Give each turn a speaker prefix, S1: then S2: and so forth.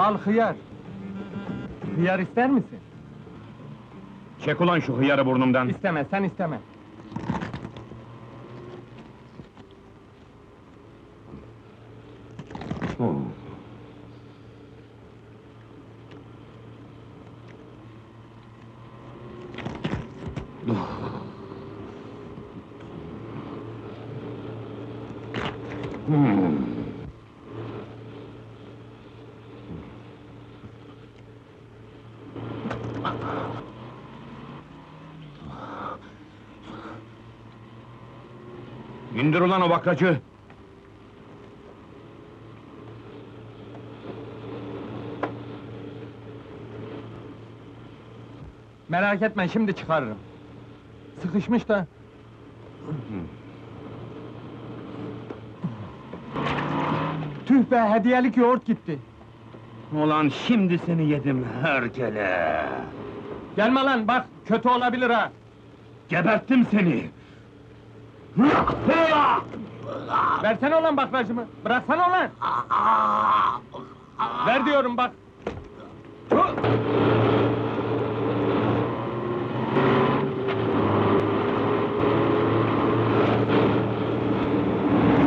S1: Al hıyar. Hıyar ister misin?
S2: Çek ulan şu hıyarı burnumdan.
S1: İsteme, sen isteme.
S2: İndir ulan o bakracı.
S1: Merak etme, şimdi çıkarırım. Sıkışmış da. Tüh be, hediyelik yoğurt gitti.
S2: Ulan şimdi seni yedim herkele.
S1: Gelme lan, bak, kötü olabilir ha.
S2: Geberttim seni.
S1: Versene olan bakracımı, bıraksana olan. Ver diyorum bak.